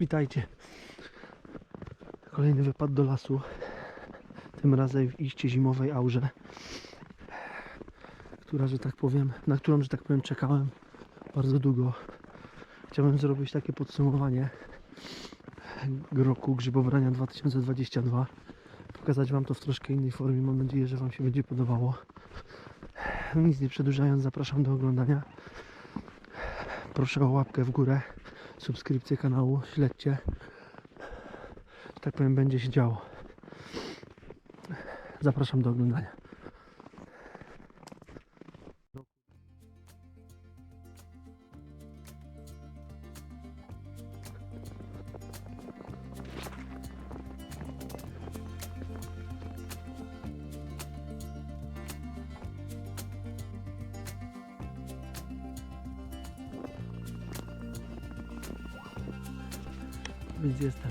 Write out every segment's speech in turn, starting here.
Witajcie. Kolejny wypad do lasu. Tym razem w iście zimowej aurze. Która, że tak powiem, na którą, że tak powiem, czekałem bardzo długo. Chciałbym zrobić takie podsumowanie roku grzybobrania 2022. Pokazać Wam to w troszkę innej formie. Mam nadzieję, że Wam się będzie podobało. Nic nie przedłużając, zapraszam do oglądania. Proszę o łapkę w górę, subskrypcję kanału, śledźcie. Tak powiem, będzie się działo. Zapraszam do oglądania. Więc jestem.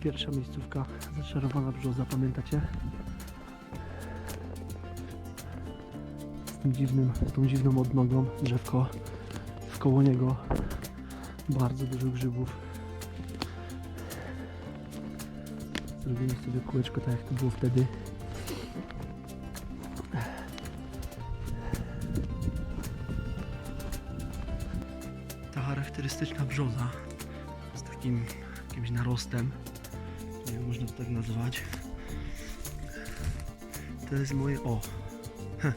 Pierwsza miejscówka, zaczarowana brzoza, pamiętacie? Z tym dziwnym, tą dziwną odnogą, drzewko wkoło niego. Bardzo dużo grzybów. Zrobimy sobie kółeczko tak jak to było wtedy. Ta charakterystyczna brzoza z takim jakimś narostem. Nie wiem, można to tak nazwać. To jest moje. O! Heh.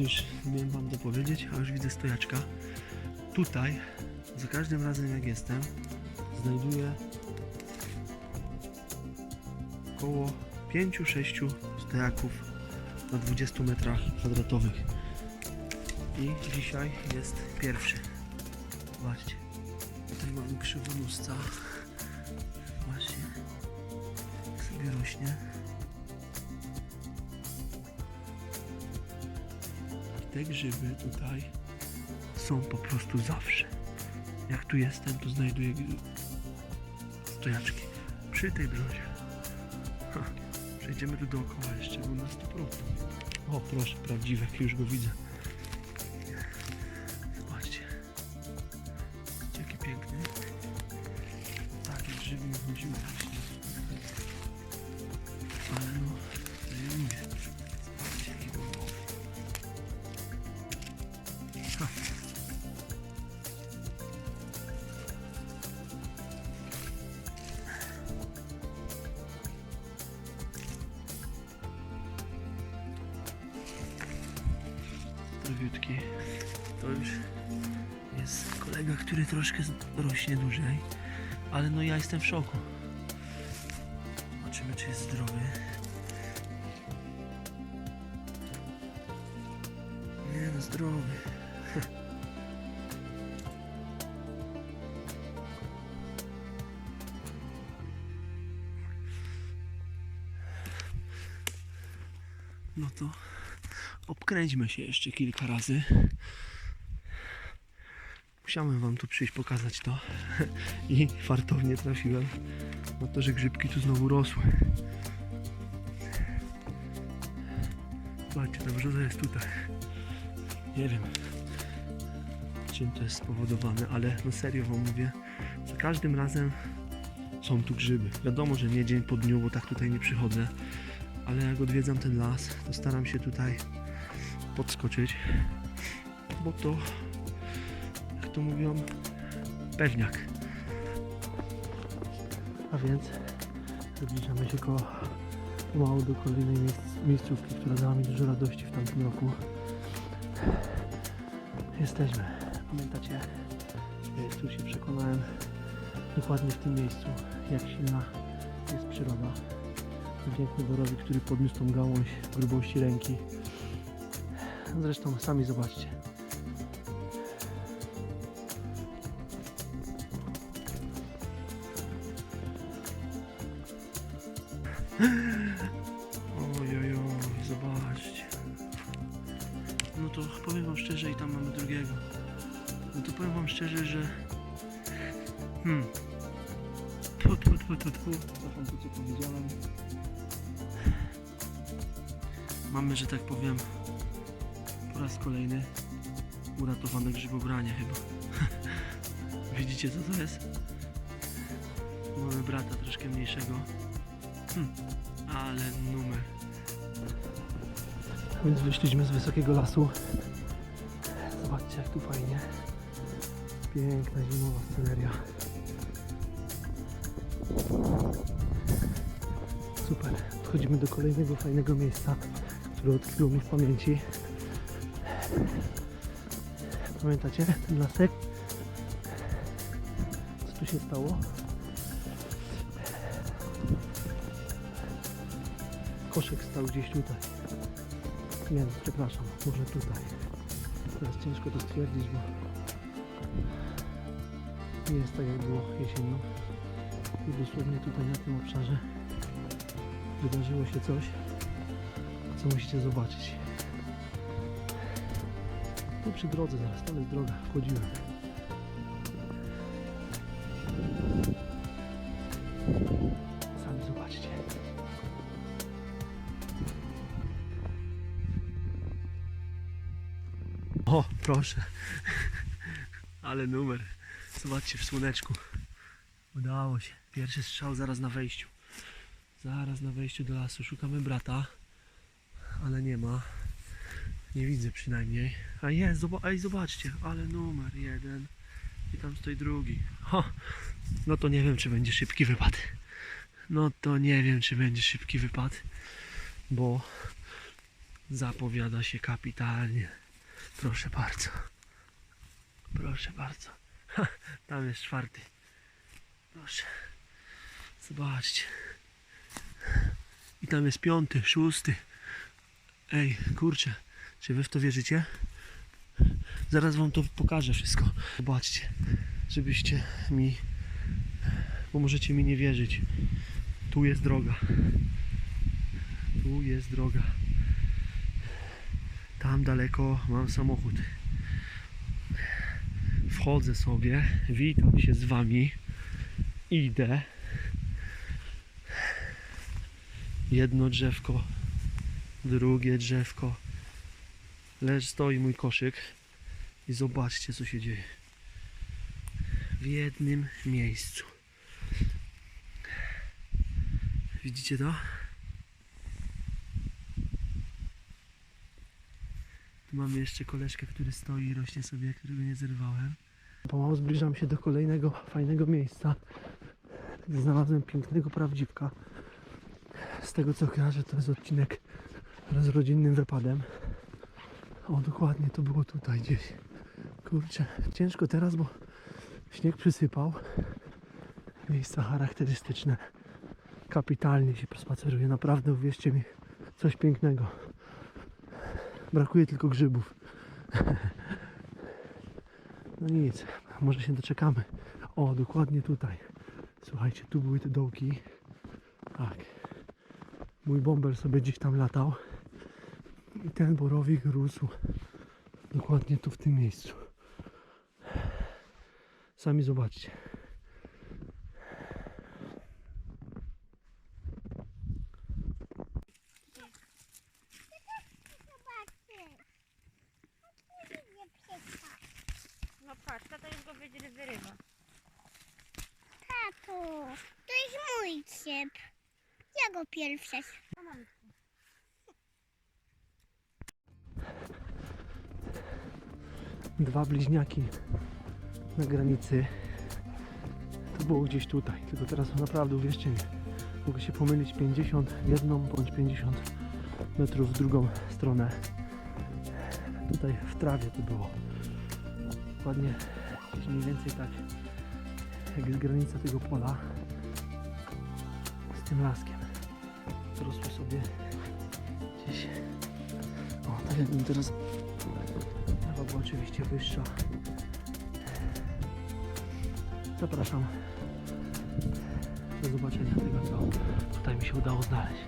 Już miałem wam to powiedzieć, a już widzę stojaczka. Tutaj, za każdym razem jak jestem, znajduję około 5-6 stojaków na 20 metrach kwadratowych. I dzisiaj jest pierwszy. Zobaczcie. Tutaj mamy krzywonóżca. Właśnie. Sobie rośnie. I te grzyby tutaj są po prostu zawsze. Jak tu jestem, to znajduję stojaczki. Przy tej brzozie. Przejdziemy tu dookoła jeszcze, bo na 100%. O proszę, prawdziwek, już go widzę. Chodziły właśnie. Ale no, jaki był. Zdrowiutki. To już jest kolega, który troszkę rośnie dłużej, ale no ja jestem w szoku. Zobaczymy, czy jest zdrowy. Nie no, zdrowy. No to obkręćmy się jeszcze kilka razy. Musiałem wam tu przyjść pokazać to i fartownie trafiłem na to, że grzybki tu znowu rosły. Zobaczcie, ta brzoza jest tutaj. Nie wiem czym to jest spowodowane, ale no serio wam mówię, za każdym razem są tu grzyby. Wiadomo, że nie dzień po dniu, bo tak tutaj nie przychodzę, ale jak odwiedzam ten las, to staram się tutaj podskoczyć, bo to to mówią, pewniak. A więc zbliżamy się koło pomału do kolejnej miejsc, miejscówki, która dała mi dużo radości w tamtym roku. Jesteśmy. Pamiętacie? Tu się przekonałem dokładnie w tym miejscu, jak silna jest przyroda. Piękny borowik, który podniósł tą gałąź grubości ręki. Zresztą sami zobaczcie. To powiem wam szczerze i tam mamy drugiego. No to powiem wam szczerze, że... Hmm. Tu, tu, tu, tu, tu. To, co powiedziałem. Mamy, że tak powiem, po raz kolejny uratowane grzybobranie chyba. Widzicie co to jest? Mamy brata troszkę mniejszego. Hm, ale numer. Więc wyszliśmy z wysokiego lasu. Zobaczcie jak tu fajnie. Piękna zimowa sceneria. Super. Wchodzimy do kolejnego fajnego miejsca, które odkryło mi w pamięci. Pamiętacie ten lasek? Co tu się stało? Koszyk stał gdzieś tutaj. Nie, przepraszam, może tutaj. Teraz ciężko to stwierdzić, bo nie jest tak jak było jesienią. I dosłownie tutaj na tym obszarze wydarzyło się coś, co musicie zobaczyć. Tu przy drodze zaraz, tam jest droga, wchodziłem. Proszę. Ale numer. Zobaczcie w słoneczku. Udało się. Pierwszy strzał zaraz na wejściu. Zaraz na wejściu do lasu. Szukamy brata, ale nie ma. Nie widzę przynajmniej. A jest, zoba- ej, zobaczcie, ale numer jeden. I tam stoi drugi. Ho. No to nie wiem, czy będzie szybki wypad. No to nie wiem, czy będzie szybki wypad, bo zapowiada się kapitalnie. Proszę bardzo. Proszę bardzo. Ha, tam jest czwarty. Proszę. Zobaczcie. I tam jest piąty, szósty. Ej, kurczę, czy wy w to wierzycie? Zaraz wam to pokażę wszystko. Zobaczcie, żebyście mi, bo możecie mi nie wierzyć. Tu jest droga. Tu jest droga. Tam daleko mam samochód. Wchodzę sobie, witam się z wami. Idę. Jedno drzewko, drugie drzewko. Leż stoi mój koszyk i zobaczcie co się dzieje. W jednym miejscu. Widzicie to? Tu mamy jeszcze koleżkę, który stoi i rośnie sobie, którego nie zerwałem. Pomału zbliżam się do kolejnego fajnego miejsca. Znalazłem pięknego prawdziwka. Z tego co kojarzę, to jest odcinek z rodzinnym wypadem. O, dokładnie, to było tutaj gdzieś. Kurczę, ciężko teraz, bo śnieg przysypał. Miejsca charakterystyczne. Kapitalnie się pospaceruje, naprawdę, uwierzcie mi, coś pięknego. Brakuje tylko grzybów. No nic, może się doczekamy. O, dokładnie tutaj. Słuchajcie, tu były te dołki. Tak. Mój bąbel sobie gdzieś tam latał. I ten borowik rósł dokładnie tu w tym miejscu. Sami zobaczcie. No patrz, tata już go wy- wyrywa. Tato, to jest mój ciep. Dwa bliźniaki na granicy. To było gdzieś tutaj. Tylko teraz naprawdę uwierzcie mi, mogę się pomylić 50 w jedną bądź 50 metrów w drugą stronę. Tutaj w trawie to było. Dokładnie gdzieś mniej więcej tak jak jest granica tego pola z tym laskiem. Rosły sobie gdzieś. O, tak jakbym teraz Trawa była oczywiście wyższa. Zapraszam do zobaczenia tego, co tutaj mi się udało znaleźć.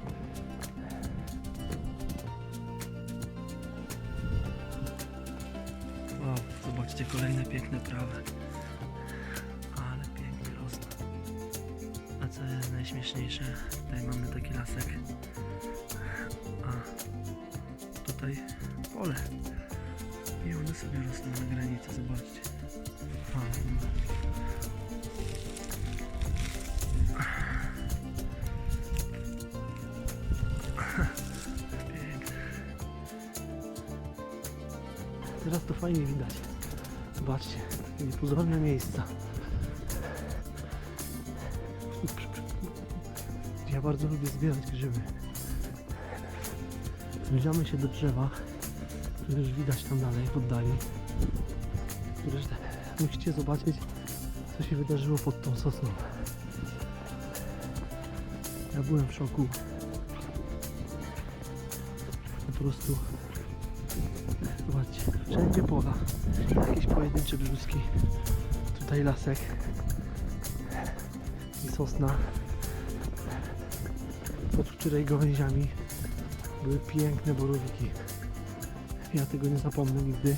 Wow, zobaczcie kolejne piękne trawy. Co jest najśmieszniejsze, tutaj mamy taki lasek. A tutaj pole. I one sobie rosną na granicy, zobaczcie. Piękne. Teraz to fajnie widać. Zobaczcie, takie niepozorne miejsca. Ja bardzo lubię zbierać grzyby. Zbliżamy się do drzewa, które już widać tam dalej, w oddali. Które musicie zobaczyć, co się wydarzyło pod tą sosną. Ja byłem w szoku. Po prostu zobaczcie, wszędzie pola, jakieś pojedyncze brzuski, tutaj lasek i sosna, pod której gałęziami były piękne borowiki. Ja tego nie zapomnę nigdy,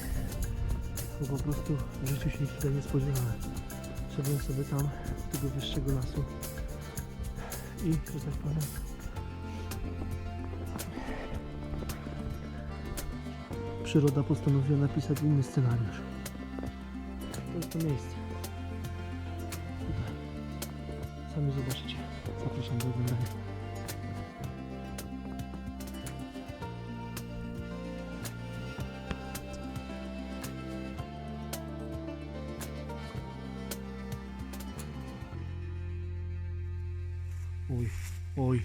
bo po prostu w życiu się ich tutaj nie spodziewałem. Szedłem sobie tam tego wyższego lasu i, że tak powiem, przyroda postanowiła napisać inny scenariusz. To jest to miejsce. Sami zobaczycie. Zapraszam do oglądania. Oj, oj,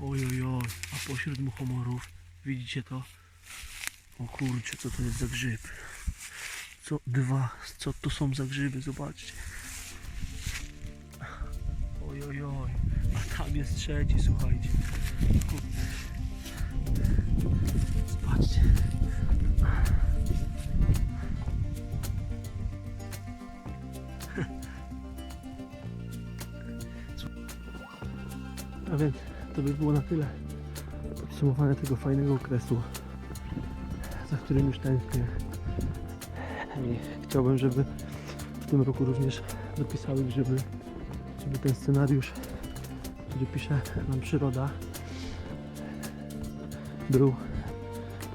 oj, oj, oj. A pośród muchomorów, widzicie to? O kurczę, co to jest za grzyb? Co, dwa, co to są za grzyby? Zobaczcie. Oj, oj, oj. A tam jest trzeci, słuchajcie. Zobaczcie. A więc to by było na tyle podsumowanie tego fajnego okresu, za którym już tęsknię. I chciałbym, żeby w tym roku również dopisały grzyby, żeby ten scenariusz, który pisze nam przyroda, był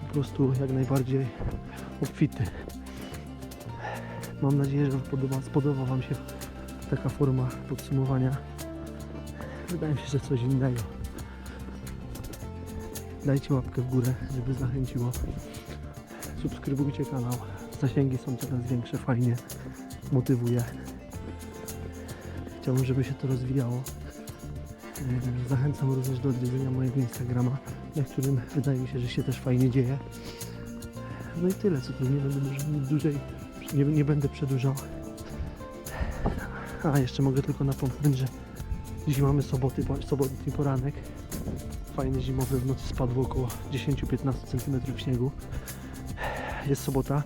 po prostu jak najbardziej obfity. Mam nadzieję, że podoba, spodoba Wam się taka forma podsumowania. Wydaje mi się, że coś innego. Dajcie łapkę w górę, żeby zachęciło. Subskrybujcie kanał. Zasięgi są coraz większe, fajnie. Motywuje. Chciałbym, żeby się to rozwijało. Yy, Zachęcam również do odwiedzenia mojego Instagrama, na którym wydaje mi się, że się też fajnie dzieje. No i tyle, co tu nie będę dłużej, nie, nie będę przedłużał. A, jeszcze mogę tylko napomknąć, że Dzisiaj mamy soboty, sobotni poranek. Fajny zimowy, w nocy spadło około 10-15 cm śniegu. Jest sobota,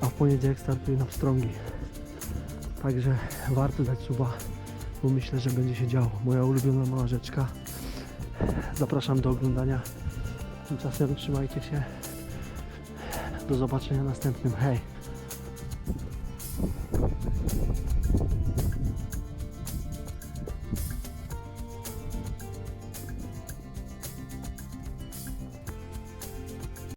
a w poniedziałek startuje na pstrągi. Także warto dać suba, bo myślę, że będzie się działo. Moja ulubiona mała rzeczka. Zapraszam do oglądania. Tymczasem trzymajcie się. Do zobaczenia następnym. Hej!